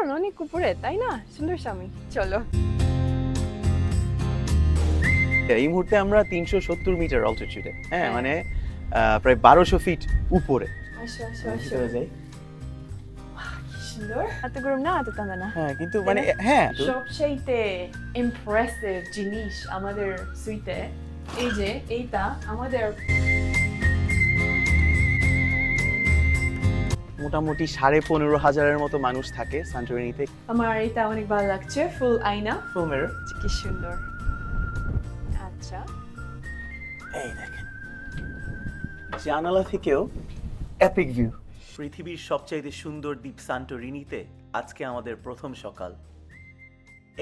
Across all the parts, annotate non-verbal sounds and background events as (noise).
কারণ অনেক উপরে তাই না? সুন্দর স্বামী চলো। এই মুহূর্তে আমরা তিনশো সত্তর মিটার অল্টিটিউডে হ্যাঁ হ্যাঁ। মানে প্রায় বারোশো ফিট উপরে। আসো আসো ভিতরে যাই। এত গরম না এত ঠান্ডা না? হ্যাঁ কিন্তু মানে হ্যাঁ তো- সবচাইতে ইমপ্রেসিভ জিনিস আমাদের সুইতে এই যে এইটা আমাদের মোটামুটি সাড়ে পনেরো হাজারের মতো মানুষ থাকে সান্টোরিনিতে আমার এটা অনেক ভালো লাগছে ফুল আয়না। ফিল্মের কি সুন্দর। আচ্ছা। এই দেখেন। জানালা থেকেও এপিক ভিউ পৃথিবীর সবচাইতে সুন্দর দ্বীপ সান্টোরিনিতে আজকে আমাদের প্রথম সকাল।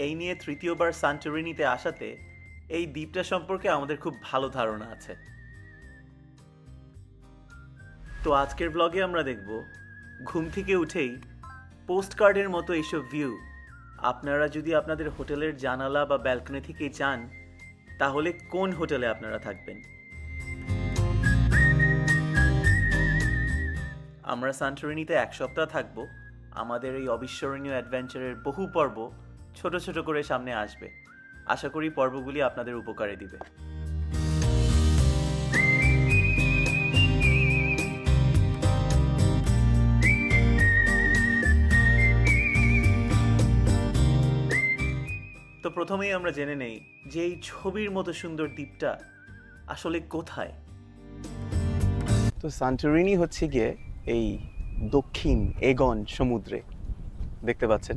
এই নিয়ে তৃতীয়বার সান্টোরিনিতে আসাতে এই দ্বীপটা সম্পর্কে আমাদের খুব ভালো ধারণা আছে। তো আজকের ব্লগে আমরা দেখব ঘুম থেকে উঠেই পোস্ট কার্ডের মতো এইসব ভিউ আপনারা যদি আপনাদের হোটেলের জানালা বা ব্যালকনি থেকে যান, তাহলে কোন হোটেলে আপনারা থাকবেন? আমরা সান্টোরিনিতে এক সপ্তাহ থাকব। আমাদের এই অবিস্মরণীয় অ্যাডভেঞ্চারের বহু পর্ব ছোট ছোট করে সামনে আসবে। আশা করি পর্বগুলি আপনাদের উপকারে দিবে। তো প্রথমেই আমরা জেনে নেই যে এই ছবির মতো সুন্দর দ্বীপটা আসলে কোথায়। তো সান্টোরিনি হচ্ছে গিয়ে এই দক্ষিণ এগন সমুদ্রে। দেখতে পাচ্ছেন?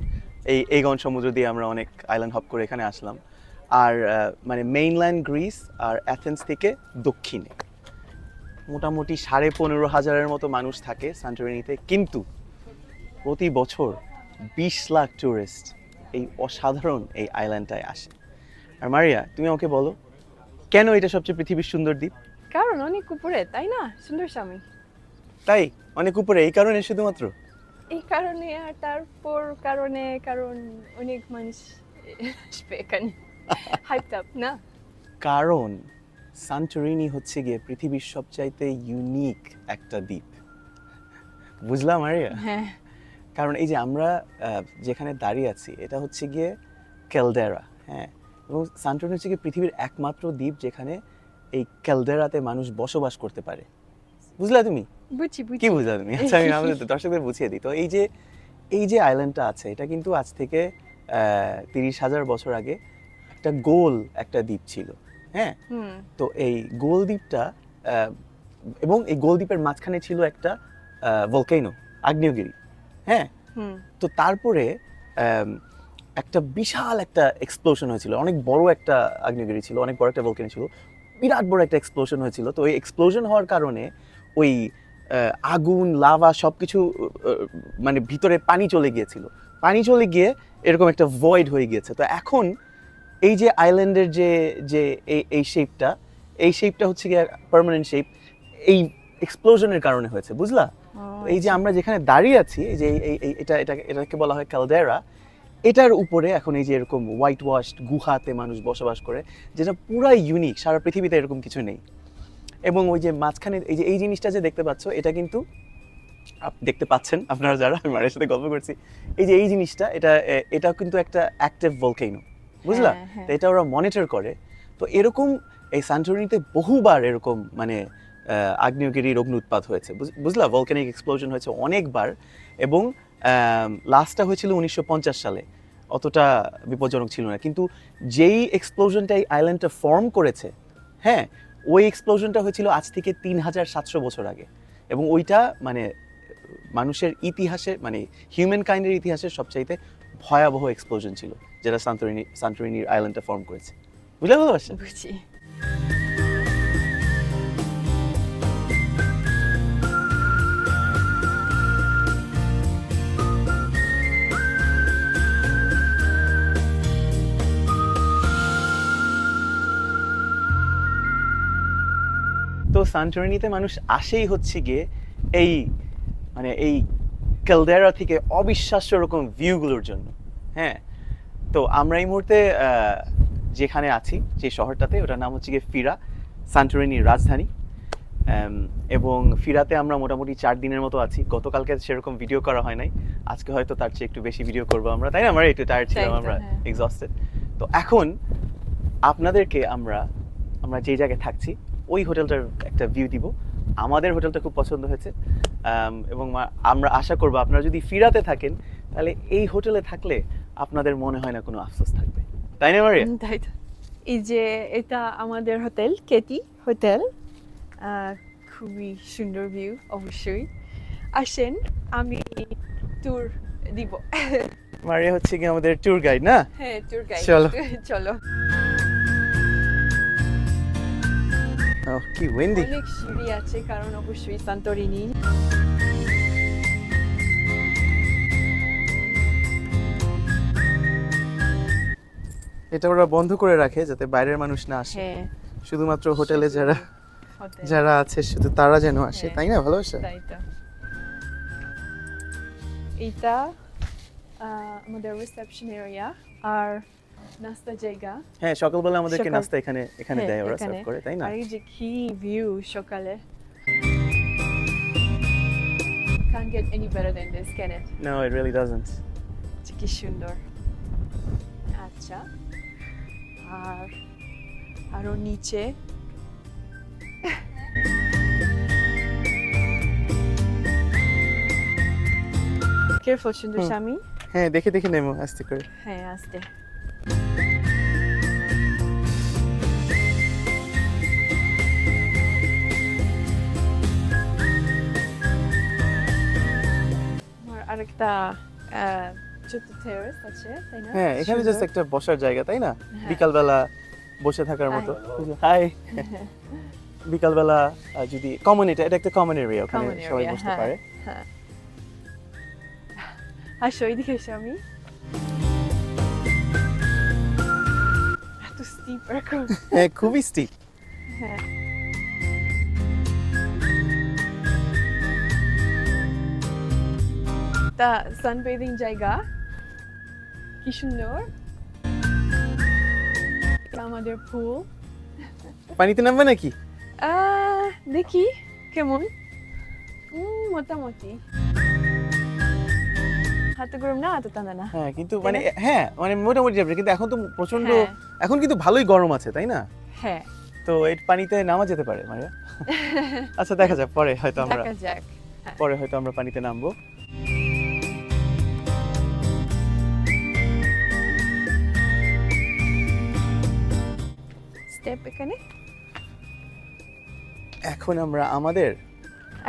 এই এগন সমুদ্র দিয়ে আমরা অনেক আইল্যান্ড হপ করে এখানে আসলাম। আর মানে মেইনল্যান্ড গ্রিস আর অ্যাথেন্স থেকে দক্ষিণে। মোটামুটি সাড়ে পনেরো হাজারের মতো মানুষ থাকে সান্টোরিনিতে কিন্তু প্রতি বছর বিশ লাখ টুরিস্ট এই অসাধারণ এই আইল্যান্ডটায় আসে। আর মারিয়া তুমি আমাকে বলো কেন এটা সবচেয়ে পৃথিবীর সুন্দর দ্বীপ? কারণ অনেক উপরে তাই না? সুন্দর স্বামী। তাই? অনেক উপরে এই কারণে শুধুমাত্র? এই কারণে আর তারপর কারণে কারণ অনেক মানুষ আসবে এখানে। হাইপড আপ না? কারণ সান্টোরিনি হচ্ছে গিয়ে পৃথিবীর সবচাইতে ইউনিক একটা দ্বীপ। বুঝলাম আরিয়া হ্যাঁ। কারণ এই যে আমরা যেখানে দাঁড়িয়ে আছি এটা হচ্ছে গিয়ে ক্যালডেরা হ্যাঁ? এবং সান্টোরিনি হচ্ছে গিয়ে পৃথিবীর একমাত্র দ্বীপ যেখানে এই ক্যালডেরাতে মানুষ বসবাস করতে পারে। বুঝলা তুমি? বুঝছি কি বুঝলা তুমি? আচ্ছা আমি আমাদের দর্শকদের বুঝিয়ে দিই। তো এই যে এই যে আইল্যান্ডটা আছে এটা কিন্তু আজ থেকে তিরিশ হাজার বছর আগে একটা গোল একটা দ্বীপ ছিল হ্যাঁ? হুম। তো এই গোল দ্বীপটা আহ, এবং এই গোল দ্বীপের মাঝখানে ছিল একটা ভলকেনো আগ্নেয়গিরি। হ্যাঁ? তো তারপরে একটা বিশাল একটা এক্সপ্লোশন হয়েছিল। অনেক বড় একটা আগ্নেয়গিরি ছিল অনেক বড় একটা ভলকেনো ছিল। বিরাট বড় একটা এক্সপ্লোশন হয়েছিল। তো ওই এক্সপ্লোশন হওয়ার কারণে ওই আগুন লাভা সব কিছু মানে ভিতরে পানি চলে গিয়েছিল। পানি চলে গিয়ে এরকম একটা ভয়েড হয়ে গিয়েছে। তো এখন এই যে আইল্যান্ডের যে যে এই এই শেপটা এই শেপটা হচ্ছে গিয়ে পার্মানেন্ট শেপ এই এক্সপ্লোশনের কারণে হয়েছে। বুঝলা? এই যে আমরা যেখানে দাঁড়িয়ে আছি যে এই- এটা এটা এটাকে বলা হয় ক্যালডেরা এটার উপরে এখন এই যে এরকম হোয়াইট ওয়াশড গুহাতে মানুষ বসবাস করে যেটা পুরাই ইউনিক সারা পৃথিবীতে এরকম কিছু নেই। এবং ওই যে মাঝখানে এই যে এই জিনিসটা যে দেখতে পাচ্ছ এটা কিন্তু দেখতে পাচ্ছেন আপনারা যারা আমি মায়ের সাথে গল্প করছি। এই যে এই জিনিসটা এটা এটা কিন্তু একটা অ্যাক্টিভ ভলকেনো বুঝলা? হ্যাঁ, হ্যাঁ। তো এটা ওরা মনিটর করে। তো এরকম এই সান্টোরিনিতে বহুবার এরকম মানে আগ্নেয়গিরির অগ্নুৎপাত হয়েছে। বুঝ- বুঝলা? ভলকানিক এক্সপ্লোশন হয়েছে অনেকবার এবং লাস্টটা হয়েছিল উনিশশো পঞ্চাশ সালে। অতটা বিপজ্জনক ছিল না। কিন্তু যেই এক্সপ্লোশনটা এই আইল্যান্ডটা ফর্ম করেছে হ্যাঁ ওই এক্সপ্লোশনটা হয়েছিল আজ থেকে তিন হাজার সাতশো বছর আগে। এবং ওইটা মানে মানুষের ইতিহাসে মানে হিউম্যান কাইন্ডের ইতিহাসের সবচাইতে ভয়াবহ এক্সপ্লোশন ছিল, যেটা সান্তরিনি সান্তরিনির আইল্যান্ডটা ফর্ম করেছে। বুঝলে ভালোবাসা? বুঝছি। সান্টোরিনিতে মানুষ আসেই হচ্ছে গিয়ে এই মানে এই ক্যালদেরা থেকে অবিশ্বাস্য রকম ভিউগুলোর জন্য। হ্যাঁ? তো আমরা এই মুহূর্তে যেখানে আছি যে শহরটাতে ওটার নাম হচ্ছে গিয়ে ফিরা সান্টোরিনির রাজধানী। এবং ফিরাতে আমরা মোটামুটি চার দিনের মতো আছি। গতকালকে সেরকম ভিডিও করা হয় নাই। আজকে হয়তো তার চেয়ে একটু বেশি ভিডিও করব আমরা। তাই না? আমরা একটু টায়ার্ড ছিলাম আমরা হ্যাঁ। এক্সস্টেড তো এখন আপনাদেরকে আমরা আমরা যে জায়গায় থাকছি ওই হোটেলটার একটা ভিউ দিব। আমাদের হোটেলটা খুব পছন্দ হয়েছে। এবং আমরা আশা করব আপনারা যদি ফিরাতে থাকেন তাহলে এই হোটেলে থাকলে আপনাদের মনে হয় না কোনো আফসোস থাকবে। তাই না মারিয়া? তাই এই যে এটা আমাদের হোটেল কেটি হোটেল। খুবই সুন্দর ভিউ অবশ্যই। আসেন আমি ট্যুর দিব। মারিয়া হচ্ছে কি আমাদের ট্যুর গাইড না? হ্যাঁ ট্যুর গাইড চলো। চলো। কি উইন্ডি অনেক সিঁড়ি আছে কারণ অবশ্যই সান্তরিনি এটা ওরা বন্ধ করে রাখে যাতে বাইরের মানুষ না আসে। হ্যাঁ। শুধুমাত্র হোটেলে যারা যারা আছে শুধু তারা যেন আসে হ্যাঁ। তাই না ভালোবাসা? এইটা আমাদের রিসেপশন এরিয়া আর নাস্তা জায়গা। হ্যাঁ সকালবেলা আমাদেরকে নাস্তা এখানে এখানে হ্যাঁ, দেয় ওরা সার্ভ করে তাই না? আর এই যে কি ভিউ সকালে। Can't get any better than this, can it? No, it really doesn't. যে কি সুন্দর। আচ্ছা। আর আরও নিচে। কেয়ারফুল সুন্দর স্বামী। হ্যাঁ দেখে দেখে নেমো আস্তে করে। হ্যাঁ আসতে। আরেকটা আহ, টেরেস আছে তাই না? হ্যাঁ এখানে জাস্ট একটা বসার জায়গা তাই না? হ্যাঁ। বিকালবেলা বসে থাকার মতো। হাই বিকালবেলা যদি কমন এটা এটা একটা কমন এরিয়া ওখানে সবাই বসতে হ্যাঁ। পারে। হ্যাঁ। আসো এদিকে এসো আমি। এত স্টিপ এখন। হ্যাঁ খুবই স্টিপ হ্যাঁ। তা সানবেদিং জায়গা। কি সুন্দর। আমাদের পুল পানিতে নামবে নাকি? দেখি কেমন? মোটামুটি। হাতে গরম না এত ঠান্ডা না। হ্যাঁ কিন্তু মানে হ্যাঁ মানে মোটামুটি যাবে কিন্তু এখন তো প্রচণ্ড হ্যাঁ। এখন কিন্তু ভালোই গরম আছে তাই না? হ্যাঁ। তো এই পানিতে নামা যেতে পারে মারিয়া (laughs) আচ্ছা দেখা যাক পরে হয়তো আমরা দেখা যাক পরে হয়তো আমরা পানিতে নামবো। স্টেপ এখানে। এখন আমরা আমাদের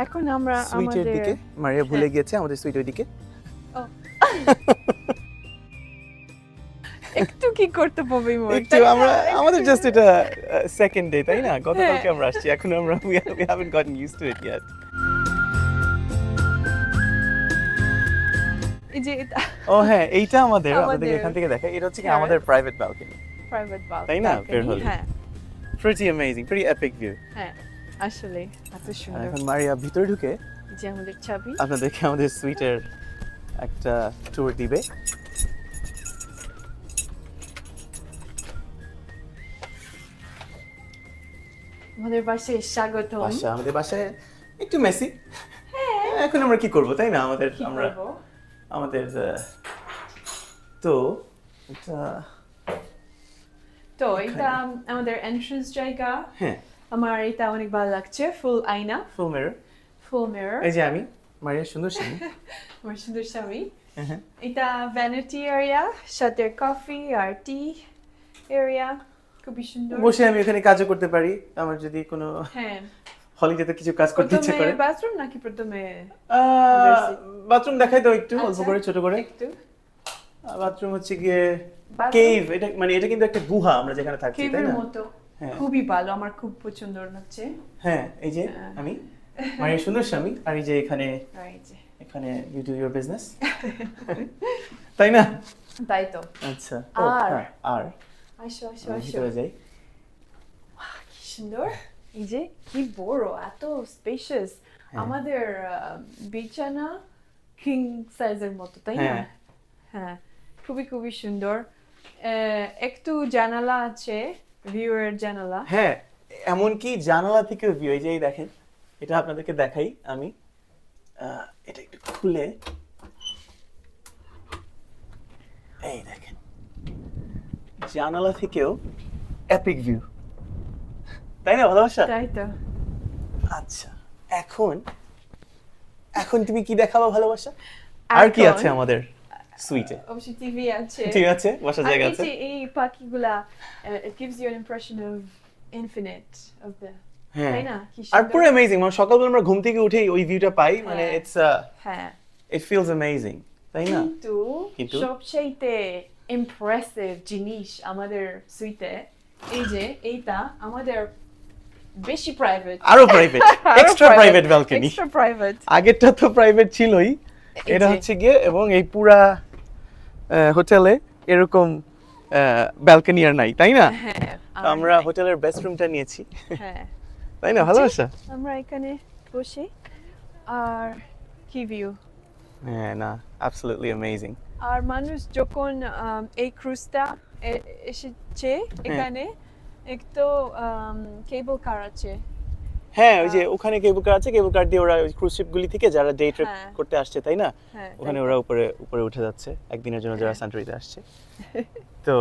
এখন আমরা সুইটের আমাদের দিকে মারিয়া ভুলে গিয়েছে আমাদের সুইটের দিকে একটু কি করতে পারবে একটু আমরা আমাদের জাস্ট এটা সেকেন্ড ডে তাই না গতকালকে হ্যাঁ। আমরা আসছি এখন আমরা gotten used to it yet এই যে ও হ্যাঁ এইটা আমাদের আমাদের। এখান থেকে দেখা এটা হচ্ছে কি হ্যাঁ। আমাদের প্রাইভেট ব্যালকনি প্রাইভেট বাল তাই না? বের হলে। হ্যাঁ pretty amazing pretty epic view হ্যাঁ আসলে এত সুন্দর এখন মারিয়া ভিতরে ঢুকে যে আমাদের ছবি আপনাদেরকে আমাদের সুইটের একটা ট্যুর দিবে। আমাদের বাসায় স্বাগত বাসা আমাদের বাসায় একটু মেসি। এখন আমরা কি করব তাই না? আমাদের আমরা আমাদের তো এটা তো এটা আমাদের এন্ট্রান্স জায়গা। হ্যাঁ। আমার এটা অনেক ভালো লাগছে ফুল আয়না। ফুল মিরর ফুল মিরর এই যে আমি। মারিয়া সুন্দর সিং আমার সুন্দর স্বামী এটা ভ্যানিটি এরিয়া সাথে কফি আর টি এরিয়া খুবই সুন্দর বসে আমি ওখানে কাজও করতে পারি। আমার যদি কোনো হ্যাঁ। হলিডেতে কিছু কাজ করতে ইচ্ছে করে। বাথরুম নাকি প্রথমে বাথরুম দেখাই দাও একটু অল্প আচ্ছা। করে ছোট করে। একটু। বাথরুম হচ্ছে গিয়ে কেভ এটা মানে এটা কিন্তু একটা গুহা আমরা যেখানে থাকছি তাই না? মতো। হ্যাঁ। খুবই ভালো আমার খুব পছন্দ হ্যাঁ এই যে হ্যাঁ। আমি। সুন্দর স্বামী আর এই যে এখানে এখানে ইউ ডু ইউর বিজনেস তাই না? তাই তো। আচ্ছা। আর? হ্যাঁ, আর। আসো আসো আসো। যাই। কি সুন্দর। এই যে কি বড় এত স্পেশাস হ্যাঁ। আমাদের বিছানা কিং সাইজের মতো তাই না? হ্যাঁ। হ্যাঁ খুবই খুবই সুন্দর। একটু জানালা আছে ভিউয়ের জানালা। হ্যাঁ এমনকি জানালা থেকে ভিউ এই যে দেখেন। এটা আপনাদেরকে দেখাই আমি। এটা একটু খুলে। এই দেখেন। জানালা থেকেও এপিক ভিউ তাই না ভালোবাসা? তাই তো। আচ্ছা এখন এখন তুমি কি দেখাবো ভালোবাসা? আর কি আছে আমাদের সুইটে অবশ্যই টিভি আছে। ঠিক আছে বসার জায়গা আছে। এই পাখিগুলা it gives you an impression of infinite of the হ্যাঁ। আর পুরো অ্যামেজিং মানে সকালবেলা আমরা ঘুম থেকে উঠেই ওই ভিউটা পাই মানে। ইটস হ্যাঁ। ইট ফিলস অ্যামেজিং তাই না? কিন্তু কিন্তু? সবচাইতে ইমপ্রেসিভ জিনিস আমাদের সুইতে এই যে এইটা আমাদের বেশি প্রাইভেট আরও private extra private balcony extra private আগেরটা তো প্রাইভেট ছিলই এটা হচ্ছে গিয়ে এবং এই পুরা হোটেলে এরকম ব্যালকনি আর নাই তাই না? হ্যাঁ আমরা হোটেলের বেস্ট রুমটা নিয়েছি। হ্যাঁ। তাই না? ভালোবাসা আমরা এখানে বসে। আর কি ভিউ হ্যাঁ না অ্যাবসলিউটলি অ্যামেজিং আর মানুষ যখন এই ক্রুজটা এসেছে এখানে একটু কেবল কার আছে। হ্যাঁ ওই যে ওখানে কেবল কার আছে কেবল কার দিয়ে ওরা ওই ক্রুজ শিপগুলি থেকে যারা ডে ট্রিপ হ্যাঁ। করতে আসছে তাই না? হ্যাঁ ওখানে ওরা উপরে উপরে উঠে যাচ্ছে একদিনের জন্য যারা হ্যাঁ। সান্টরিতে আসছে। (laughs) তো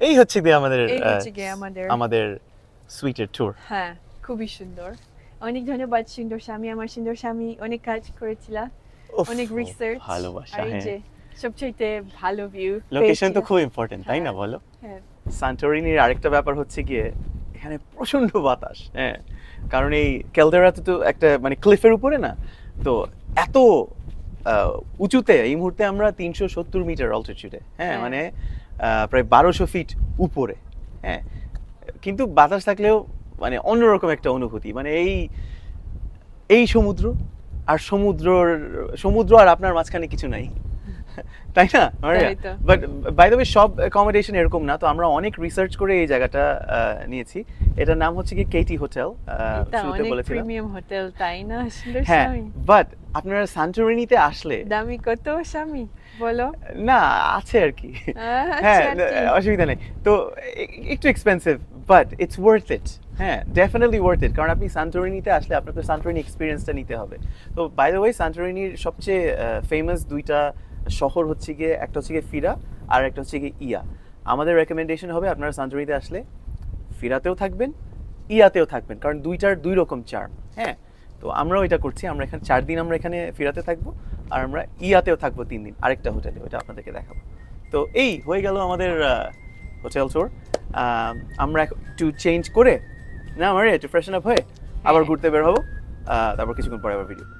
এই হচ্ছে গিয়ে আমাদের এই হচ্ছে গিয়ে আমাদের আমাদের সুইটের ট্যুর হ্যাঁ। খুবই সুন্দর। অনেক ধন্যবাদ সুন্দর স্বামী আমার সুন্দর স্বামী অনেক কাজ করেছিলাম অনেক রিসার্চ ভালোবাসা হ্যাঁ। সবচেয়ে ভালো ভিউ লোকেশন তো খুব ইম্পর্টেন্ট তাই না হ্যাঁ। বলো? হ্যাঁ। সান্টোরিনির আরেকটা ব্যাপার হচ্ছে গিয়ে এখানে প্রচণ্ড বাতাস হ্যাঁ। কারণ এই ক্যালদেরাতে তো একটা মানে ক্লিফের উপরে না তো এত উঁচুতে এই মুহূর্তে আমরা তিনশো সত্তর মিটার অল্টিটিউডে হ্যাঁ হ্যাঁ। মানে আহ, প্রায় বারোশো ফিট উপরে হ্যাঁ। কিন্তু বাতাস থাকলেও মানে অন্যরকম একটা অনুভূতি। মানে এই এই সমুদ্র আর সমুদ্রর সমুদ্র আর আপনার মাঝখানে কিছু নাই। (laughs) তাই না বাট বাই দ্য ওয়ে সব অ্যাকোমোডেশন এরকম না তো আমরা অনেক রিসার্চ করে এই জায়গাটা নিয়েছি। এটার নাম হচ্ছে কি কেটি হোটেল শুরুতে বলেছিলাম। প্রিমিয়াম হোটেল তাই না হ্যাঁ বাট আপনারা সান্টোরিনিতে আসলে? দামি কত স্বামী? বলো। না আছে আর কি। হ্যাঁ কি? অসুবিধা নেই। তো একটু expensive but it's worth it হ্যাঁ ডেফিনেটলি ওয়ার্থ ইট কারণ আপনি সান্টোরিনিতে আসলে আপনাকে সান্টোরিনি এক্সপিরিয়েন্সটা নিতে হবে। তো বাই দ্য ওয়ে সান্টোরিনির সবচেয়ে ফেমাস দুইটা শহর হচ্ছে গিয়ে একটা হচ্ছে গিয়ে ফিরা আর একটা হচ্ছে গিয়ে ইয়া আমাদের রেকমেন্ডেশন হবে আপনারা সান্টোরিনিতে আসলে ফিরাতেও থাকবেন ইয়াতেও থাকবেন। কারণ দুইটার দুই রকম চার্ম হ্যাঁ তো আমরাও এটা করছি আমরা এখানে চার দিন আমরা এখানে ফিরাতে থাকব আর আমরা ইয়াতেও থাকব তিন দিন আরেকটা হোটেলে ওইটা আপনাদেরকে দেখাবো। তো এই হয়ে গেল আমাদের হোটেল ট্যুর আমরা একটু চেঞ্জ করে না আমার একটু ফ্রেশন আপ হয়ে আবার হ্যাঁ। ঘুরতে বের হব। তারপর কিছুক্ষণ পরে আবার ভিডিও